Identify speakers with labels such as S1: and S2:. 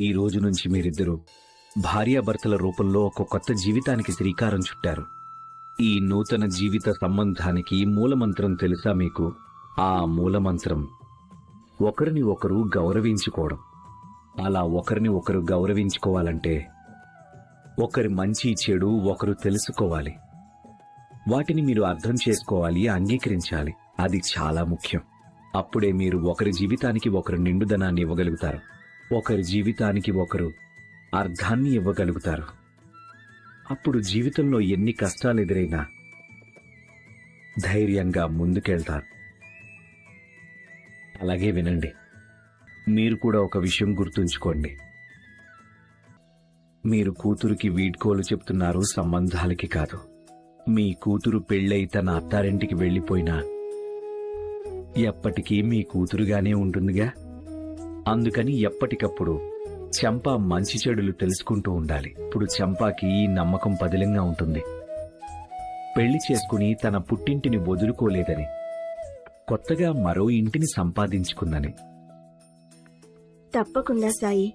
S1: ఈ రోజు నుంచి మీరిద్దరూ భార్యాభర్తల రూపంలో ఒక కొత్త జీవితానికి శ్రీకారం చుట్టారు. ఈ నూతన జీవిత సంబంధానికి మూలమంత్రం తెలుసా మీకు? ఆ మూలమంత్రం ఒకరిని ఒకరు గౌరవించుకోవడం. అలా ఒకరిని ఒకరు గౌరవించుకోవాలంటే ఒకరి మంచి చెడు ఒకరు తెలుసుకోవాలి. వాటిని మీరు అర్థం చేసుకోవాలి అంగీకరించాలి. అది చాలా ముఖ్యం. అప్పుడే మీరు ఒకరి జీవితానికి ఒకరు నిండుదనాన్ని ఇవ్వగలుగుతారు. ఒకరి జీవితానికి ఒకరు అర్థాన్ని ఇవ్వగలుగుతారు. అప్పుడు జీవితంలో ఎన్ని కష్టాలు ఎదురైనా ధైర్యంగా ముందుకెళ్తారు. అలాగే వినండి. మీరు కూడా ఒక విషయం గుర్తుంచుకోండి. మీరు కూతురికి వీడ్కోలు చెప్తున్నారు సంబంధాలకి కాదు. మీ కూతురు పెళ్ళై తన అత్తారింటికి వెళ్ళిపోయినా ఎప్పటికీ మీ కూతురుగానే ఉంటుందిగా? అందుకని ఎప్పటికప్పుడు చంప మంచి చెడులు తెలుసుకుంటూ ఉండాలి. ఇప్పుడు చంపాకి ఈ నమ్మకం పదిలంగా ఉంటుంది. పెళ్ళి చేసుకుని తన పుట్టింటిని వదులుకోలేదని కొత్తగా మరో ఇంటిని సంపాదించుకుందని.
S2: తప్పకుండా సాయి.